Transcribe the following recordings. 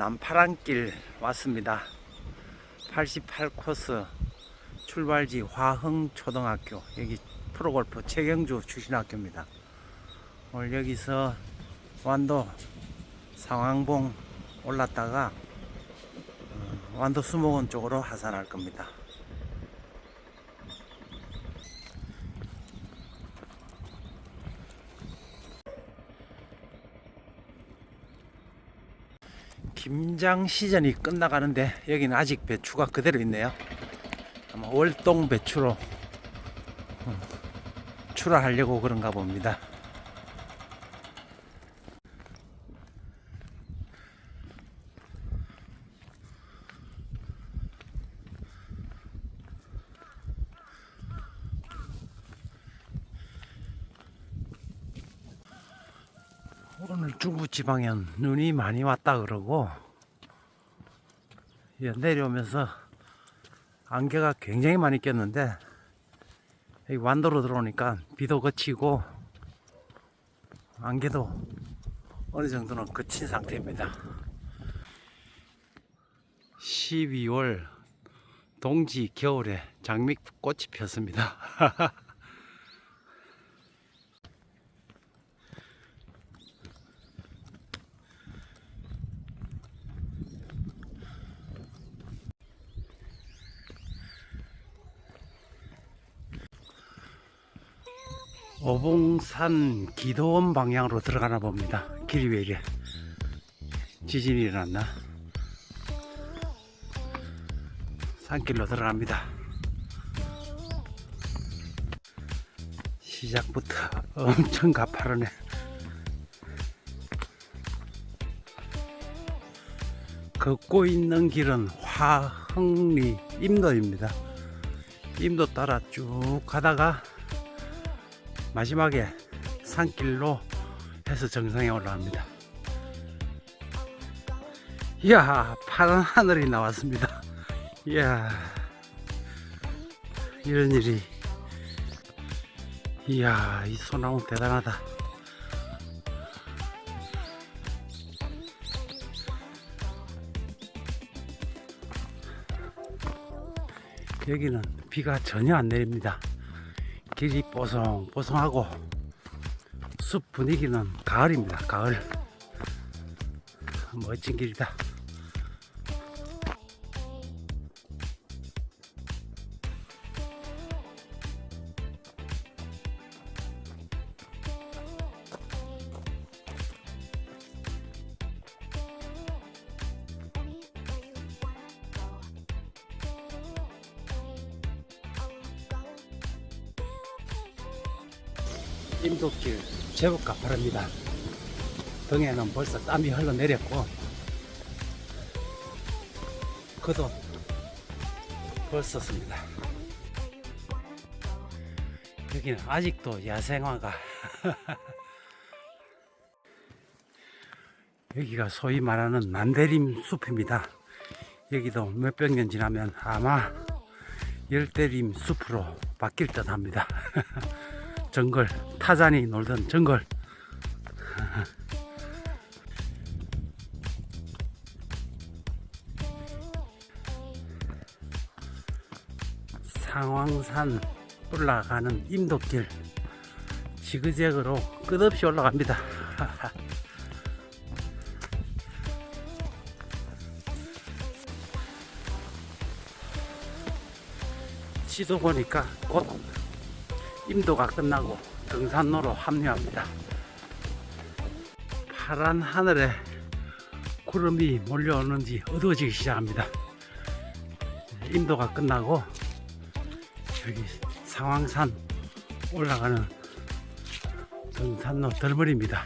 남파란길 왔습니다. 88코스 출발지 화흥초등학교 여기 프로골프 최경주 출신학교입니다. 오늘 여기서 완도 상황봉 올랐다가 어, 완도 수목원 쪽으로 하산할 겁니다. 김장 시즌이 끝나가는데 여기는 아직 배추가 그대로 있네요. 아마 월동 배추로 어, 출하하려고 그런가 봅니다. 오늘 중부지 방엔 눈이 많이 왔다 그러고 예, 내려오면서 안개가 굉장히 많이 꼈는데 여기 완도로 들어오니까 비도 그치고 안개도 어느 정도는 그친 상태입니다. 12월 동지 겨울에 장미꽃이 폈습니다. 오봉산 기도원 방향으로 들어가나 봅니다. 길이 왜 이래? 지진이 일어났나? 산길로 들어갑니다. 시작부터 엄청 가파르네. 걷고 있는 길은 화흥리 임도입니다. 임도 따라 쭉 가다가 마지막에 산길로 해서 정상에 올라갑니다. 이야, 파란 하늘이 나왔습니다. 이야, 이런 일이. 이야, 이 소나무 대단하다. 여기는 비가 전혀 안 내립니다. 길이 뽀송뽀송하고 숲 분위기는 가을입니다. 가을 멋진 길이다. 임도길 제법 가파릅니다. 등에는 벌써 땀이 흘러내렸고 그도 벌썼습니다. 여기는 아직도 야생화가 여기가 소위 말하는 난대림 숲입니다. 여기도 몇백 년 지나면 아마 열대림 숲으로 바뀔 듯 합니다. 정글 타잔이 놀던 정글. 상황산 올라가는 임도길. 지그재그로 끝없이 올라갑니다. 지도 보니까 곧 임도가 끝나고 등산로로 합류합니다. 파란 하늘에 구름이 몰려오는지 어두워지기 시작합니다. 임도가 끝나고 여기 상황산 올라가는 등산로 덜머리입니다.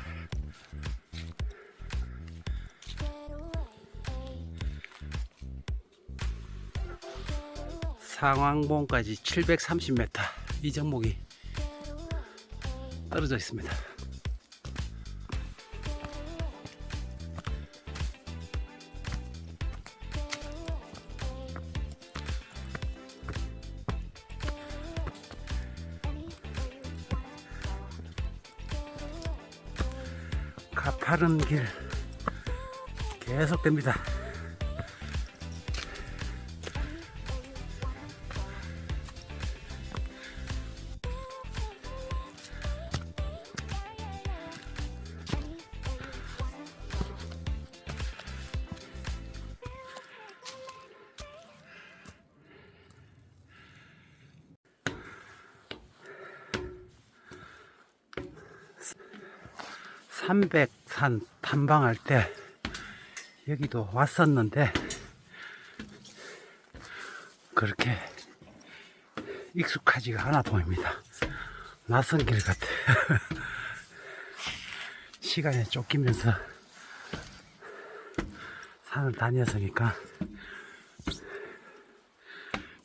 상황봉까지 730m 이 정목이 떨어져 있습니다. 가파른 길 계속됩니다. 산 탐방할 때 여기도 왔었는데 그렇게 익숙하지가 않아 보입니다. 낯선 길 같아. 시간에 쫓기면서 산을 다녔으니까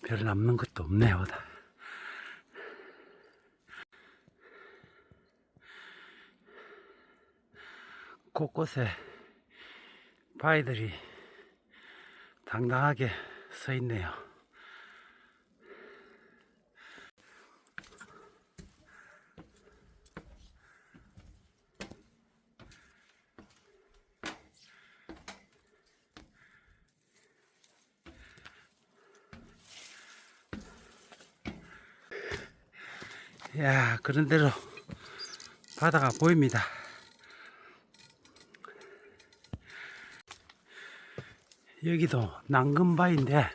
별 남는 것도 없네요. 곳곳에 바위들이 당당하게 서 있네요. 야, 그런대로 바다가 보입니다. 여기도 난금바인데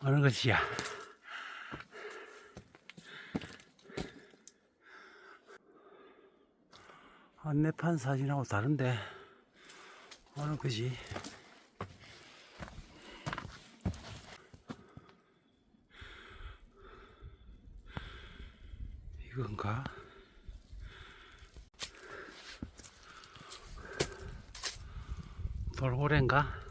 어느 것이야? 안내판 사진하고 다른데 어느 것이? 이건가? 돌고래인가?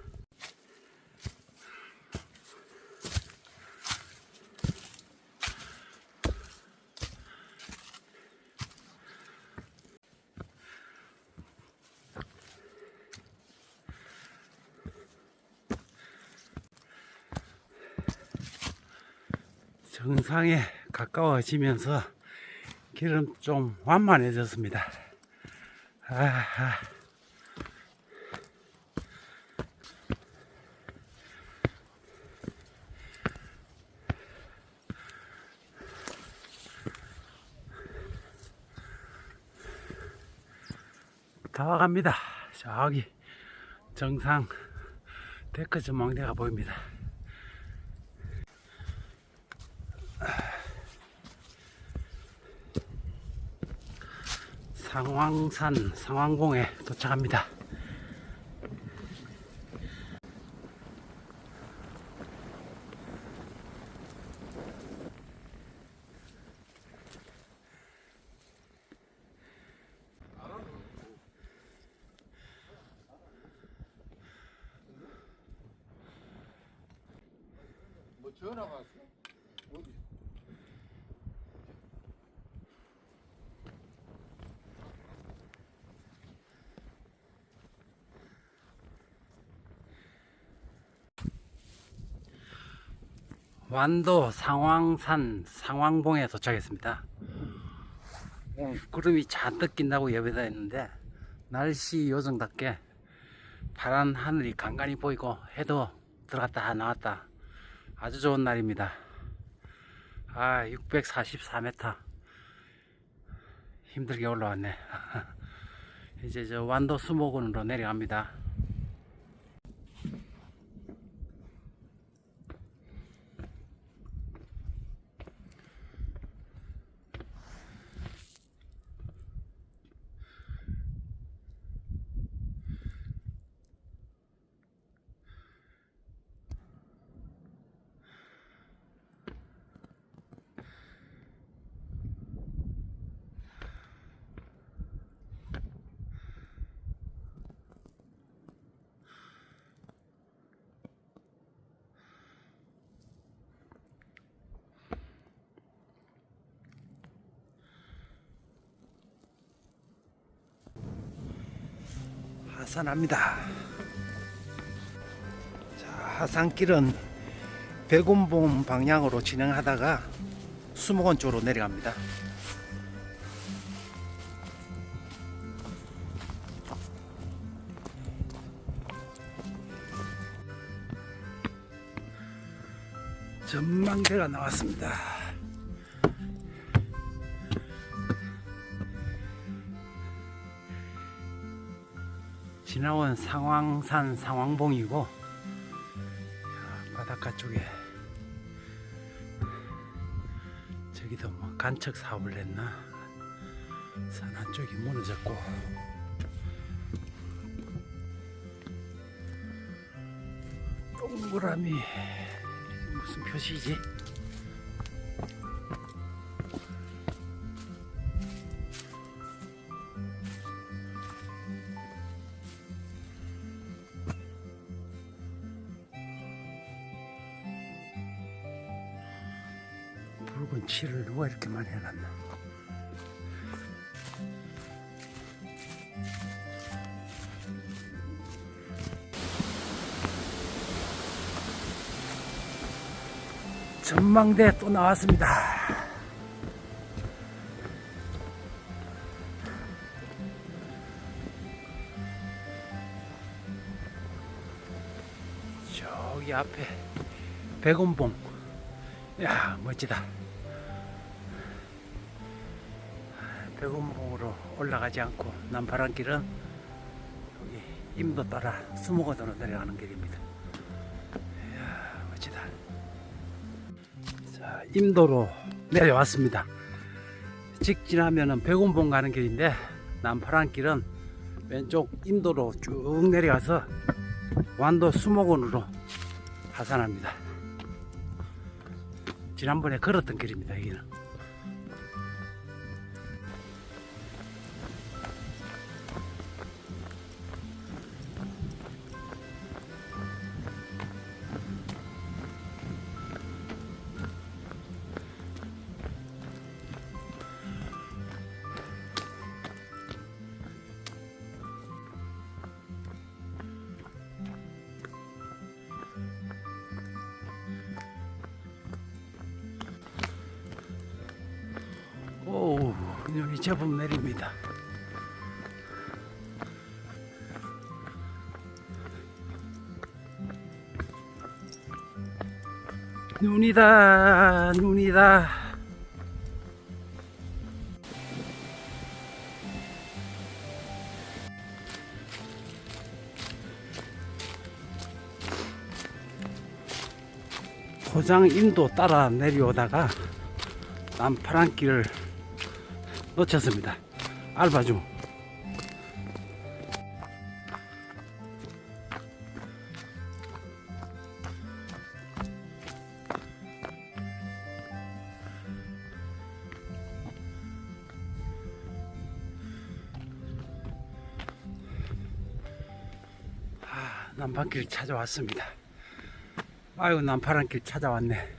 정상에 가까워지면서 길은 좀 완만해졌습니다. 아하. 다 와갑니다. 저기 정상 데크 전망대가 보입니다. 상황산 상황봉에 도착합니다. 완도 상황산 상황봉에 도착했습니다. 오늘 구름이 잔뜩 낀다고 예배다 했는데 날씨 요정답게 파란 하늘이 간간히 보이고 해도 들어갔다 나왔다 아주 좋은 날입니다. 아 644m 힘들게 올라왔네. 이제 저 완도 수목원으로 내려갑니다. 하산합니다. 자, 하산길은 백운봉 방향으로 진행하다가 수목원 쪽으로 내려갑니다. 전망대가 나왔습니다. 지나온 상황산 상황봉이고 자, 바닷가 쪽에 저기도 뭐 간척 사업을 했나 산 한쪽이 무너졌고 동그라미 무슨 표시지? 전망대 또 나왔습니다. 저기 앞에 백운봉. 야 멋지다. 백운봉으로 올라가지 않고 남파란 길은 여기 임도 따라 수목원으로 내려가는 길입니다. 임도로 내려왔습니다. 직진하면은 백운봉 가는 길인데 남파란 길은 왼쪽 임도로 쭉 내려가서 완도 수목원으로 하산합니다. 지난번에 걸었던 길입니다. 여기는. 눈이 제법 내립니다. 눈이다, 눈이다. 고장 인도 따라 내려오다가 남파란 길을 놓쳤습니다. 알바 중. 아, 남판길 찾아왔습니다. 아유, 남파란길 찾아왔네.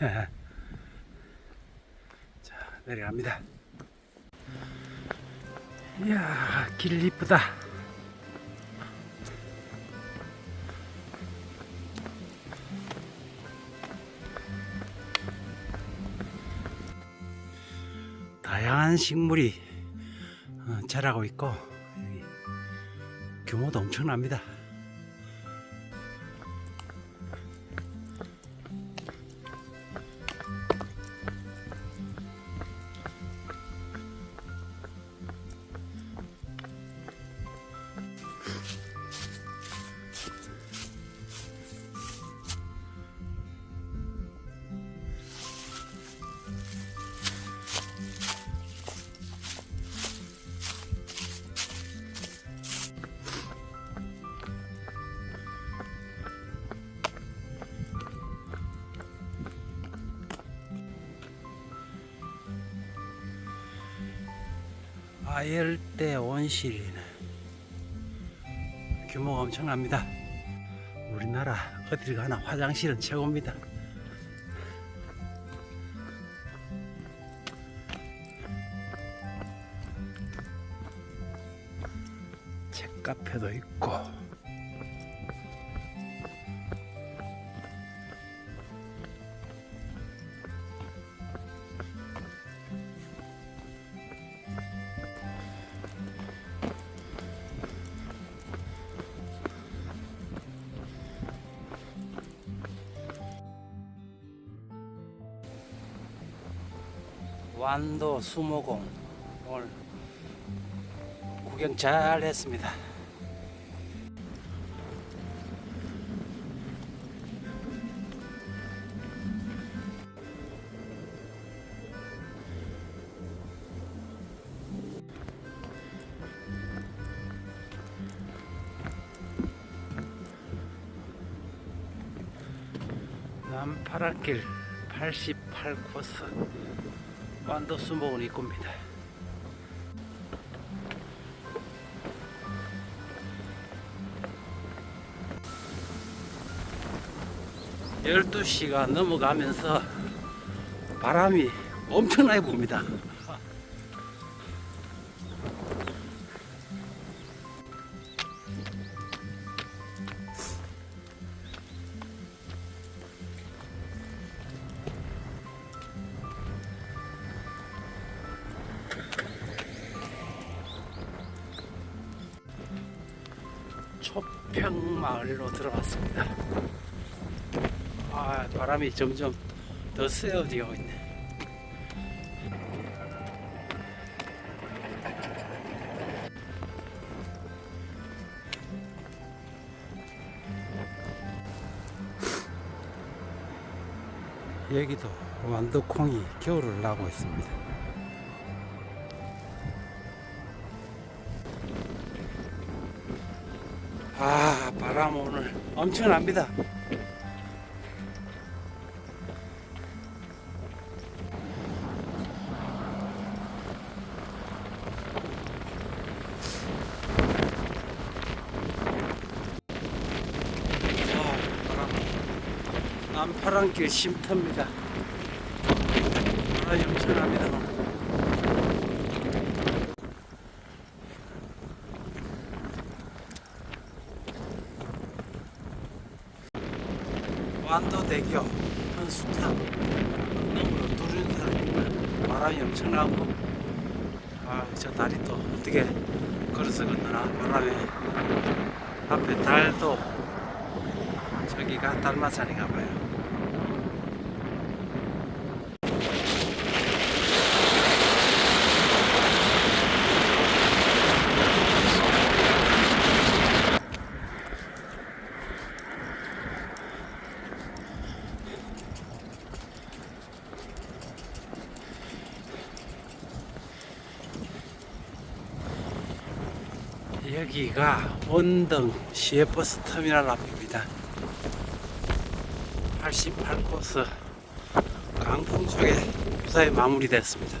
자, 내려갑니다. 이야, 길 이쁘다. 다양한 식물이 어, 자라고 있고 규모도 엄청납니다. 아열대 온실이네. 규모가 엄청납니다. 우리나라 어딜 가나 화장실은 최고입니다. 책카페도 있고 오늘 구경 잘 했습니다. 남파란길 88코스 완도 수목원 입구입니다. 열두 시가 넘어가면서 바람이 엄청나게 붑니다. 바람이 점점 더 세어지고 있네. 여기도 완도콩이 겨울을 나고 있습니다. 아, 바람 오늘 엄청납니다. 남파랑길 쉼터입니다. 엄청납니다. 오늘. 완도대교 헌수탑 너무로 뚫은 사람입니다. 바람이 엄청나고 아, 저 다리 또 어떻게 걸어서 건너나 바람에 앞에 달도 저기가 달마산인가 봐요. 여기가 원등 시외버스 터미널 앞입니다. 88코스 강풍 쪽에 무사히 마무리됐습니다.